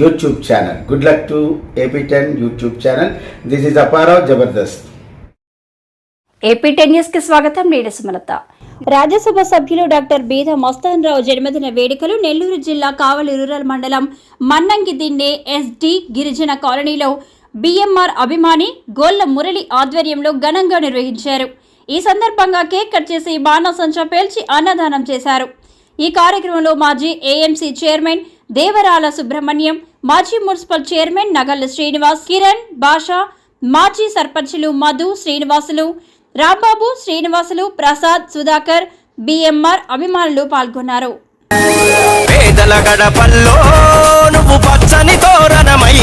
YouTube channel good luck to AP ten YouTube channel this is Apparao Jabardasth AP ten న్యూస్కి స్వాగతం. నేను సుమలత. రాజ్యసభ సభ్యులు doctor బీద మస్తాన్ రావు జన్మదిన వేడుకలు నెల్లూరు జిల్లా కావలి రూరల్ మండలం మన్నంగి దిన్నే ఎస్డి గిరిజన కాలనీలో బిఎంఆర్ అభిమాని గోళ్ళ మురళి ఆధ్వర్యంలో ఘనంగా నిర్వహించారు. ఈ సందర్భంగా కేక్ కట్ చేసి బాణసంచా పేల్చి అన్నదానం చేశారు. ఈ కార్యక్రమంలో మాజీ ఏఎంసీ చైర్మన్ దేవరాల సుబ్రహ్మణ్యం మాజీ మున్సిపల్ చైర్మన్ నగల్ల శ్రీనివాస్ కిరణ్ బాషా మాజీ సర్పంచ్లు మధు శ్రీనివాసులు రాంబాబు శ్రీనివాసులు ప్రసాద్ సుధాకర్ బిఎంఆర్ అభిమానులు పాల్గొన్నారు. పేదల గడపల్లో నువ్వు పచ్చని తోరణమై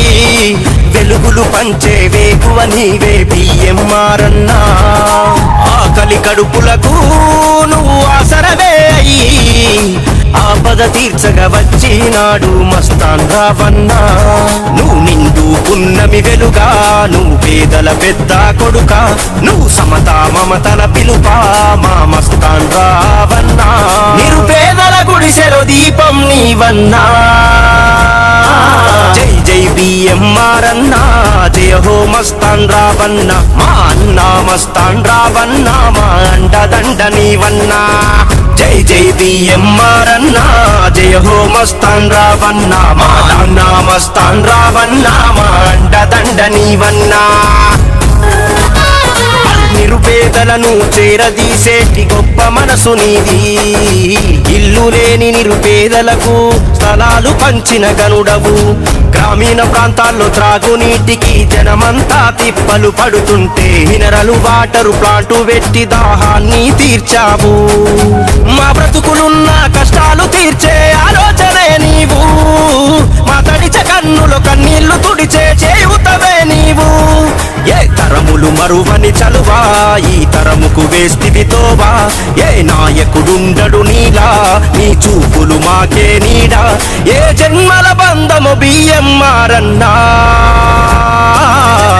వెలుగులు పంచే వేకువ నీవే బియ్యమ్మారన్నా ఆకలి కడుపులకు నువ్వు ఆసరవే అయ్యి ఆపద తీర్చగా వచ్చినాడు మస్తాన్ రావన్నా నువ్వు నిండు పున్నమి వెలుగా నువ్వు పేదల పెద్ద కొడుక. నువ్వు సమతా మమతల పిలుపా మా మస్తాన్ రావన్నా నిరుపేదల గుడిసెలో దీపం నీవన్నా. జై జై బిఎంఆర్ అన్నా. జయ హో మస్తాన్ రావన్నా మా అన్నా మస్తాన్ రావన్నా మా అండదండ నీవన్నా. జై జై బిఎంఆర్ అన్నా జయ హో మస్తాన్ రావన్నా మా మస్తాన్ రావన్నా మా అండదండ నీవన్నా నిరుపేదలను చేరదీసేటి గొప్ప మనసు నీది. ఇల్లు లేని నిరుపేదలకు స్థలాలు పంచిన గనుడవు. గ్రామీణ ప్రాంతాల్లో త్రాగునీటికి జనమంతా తిప్పలు పడుతుంటే మినరలు వాటరు ప్లాంటు పెట్టి దాహాన్ని తీర్చావు. మా బ్రతుకులున్న కష్టాలు తీర్చే ఆలోచనే నీవు. మా తడిచ కన్నులు కన్నీళ్ళు తుడిచే చేయుతవే నీవు. ఏ తరములు మరువని చలువా? ఈ తరముకు వేస్తివితోవా ఏ నాయకుడుండడు నీలా? నీ చూపులు మాకే నీడా? ఏ జన్మల నామో బిఎంఆర్ అన్నా.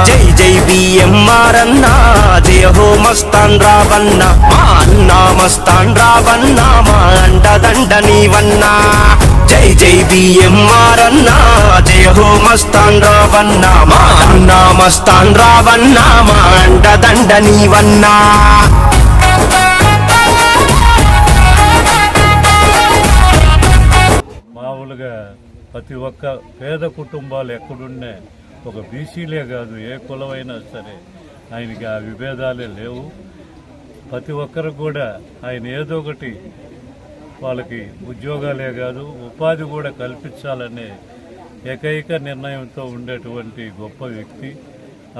జై జై బియ్యమ్మారన్నా జయ హో మస్తాన్ రావన్నా. మా అన్నా మస్తాన్ రావన్నా. మా అండదండ నీవన్నా. జై జై బిఎంఆర్ అన్నా. జయ హో మస్తాన్ రావన్నా. మా అన్నా మస్తాన్ రావన్నా. మా అండదండ నీవన్నా. ప్రతి ఒక్క పేద కుటుంబాలు ఎక్కడున్నే ఒక బీసీలే కాదు ఏ కులమైనా సరే ఆయనకి ఆ విభేదాలే లేవు. ప్రతి ఒక్కరికి కూడా ఆయన ఏదో ఒకటి వాళ్ళకి ఉద్యోగాలే కాదు ఉపాధి కూడా కల్పించాలనే ఏకైక నిర్ణయంతో ఉండేటువంటి గొప్ప వ్యక్తి.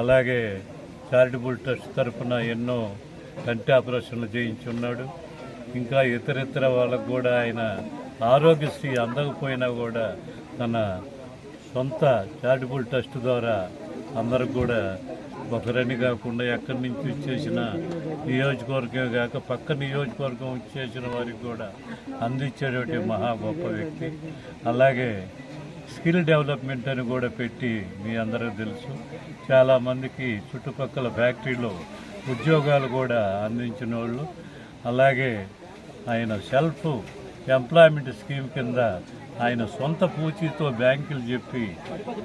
అలాగే చారిటబుల్ ట్రస్ట్ తరఫున ఎన్నో కంటి ఆపరేషన్లు చేయించున్నాడు. ఇంకా ఇతరితర వాళ్ళకు కూడా ఆయన ఆరోగ్యశ్రీ అందకపోయినా కూడా తన సొంత చారిటబుల్ ట్రస్ట్ ద్వారా అందరికి కూడా ఒకరని కాకుండా ఎక్కడి నుంచి వచ్చేసిన నియోజకవర్గం కాక పక్క నియోజకవర్గం వచ్చేసిన వారికి కూడా అందించేటువంటి మహా గొప్ప వ్యక్తి. అలాగే స్కిల్ డెవలప్మెంట్ అని కూడా పెట్టి మీ అందరికీ తెలుసు. చాలామందికి చుట్టుపక్కల ఫ్యాక్టరీలో ఉద్యోగాలు కూడా అందించిన వాళ్ళు. అలాగే ఆయన సెల్ఫ్ ఎంప్లాయ్మెంట్ స్కీమ్ కింద ఆయన సొంత పూచీతో బ్యాంకులు చెప్పి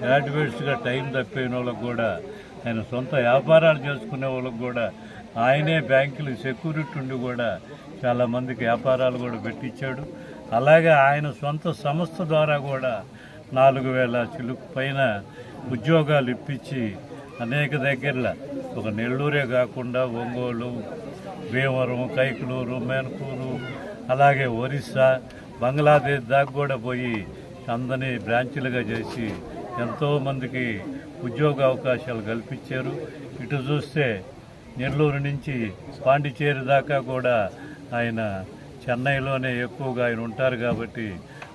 యాడ్వేట్స్గా టైం తప్పిన వాళ్ళకు కూడా ఆయన సొంత వ్యాపారాలు చేసుకునే వాళ్ళకు కూడా ఆయనే బ్యాంకులు సెక్యూరిటీ ఉండి కూడా చాలామందికి వ్యాపారాలు కూడా పెట్టించాడు. అలాగే ఆయన సొంత సంస్థ ద్వారా కూడా నాలుగు వేల చిలుకు పైన ఉద్యోగాలు ఇప్పించి అనేక దగ్గరలో ఒక నెల్లూరే కాకుండా ఒంగోలు భీమవరం కైకులూరు మేనకూరు అలాగే ఒరిస్సా బంగ్లాదేశ్ దాకా కూడా పోయి అందరినీ బ్రాంచీలుగా చేసి ఎంతోమందికి ఉద్యోగ అవకాశాలు కల్పించారు. ఇటు చూస్తే నెల్లూరు నుంచి పాండిచేరి దాకా కూడా ఆయన చెన్నైలోనే ఎక్కువగా ఆయన ఉంటారు కాబట్టి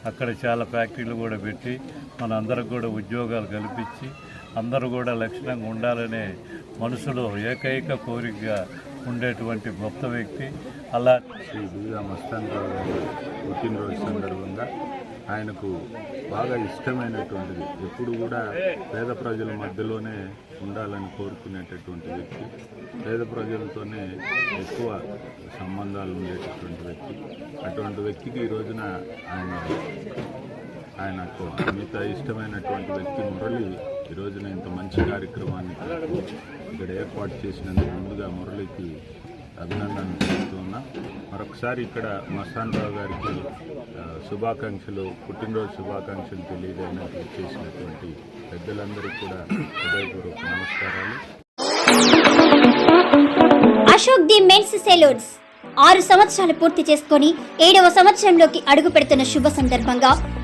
అక్కడ చాలా ఫ్యాక్టరీలు కూడా పెట్టి మన అందరికి కూడా ఉద్యోగాలు కల్పించి అందరూ కూడా లక్షణంగా ఉండాలనే మనసులో ఏకైక కోరికగా ఉండేటువంటి గొప్ప వ్యక్తి. అలా శ్రీ బీగా మస్తాన్ గారి పుట్టినరోజు సందర్భంగా ఆయనకు బాగా ఇష్టమైనటువంటిది. ఎప్పుడు కూడా పేద ప్రజల మధ్యలోనే ఉండాలని కోరుకునేటటువంటి వ్యక్తి. పేద ప్రజలతోనే ఎక్కువ సంబంధాలు ఉండేటటువంటి వ్యక్తి. అటువంటి వ్యక్తికి ఈ రోజున ఆయన ఆయనకు మిగతా ఇష్టమైనటువంటి వ్యక్తి మురళి ఈరోజున ఇంత మంచి కార్యక్రమాన్ని ఇక్కడ ఏర్పాటు చేసినందుకు ముందుగా మురళికి అభినందనలు తెలుపుతున్నా. మరొకసారి ఇక్కడ మస్తానరావు గారికి శుభాకాంక్షలు పుట్టినరోజు శుభాకాంక్షలు తెలియజేయడానికి చేసినటువంటి పెద్దలందరికీ కూడా హృదయపూర్వక నమస్కారాలు. Ashok the men's salons. ఆరు సంవత్సరాలు పూర్తి చేసుకొని ఏడవ సంవత్సరంలోకి అడుగు పెడుతున్న శుభ సందర్భంగా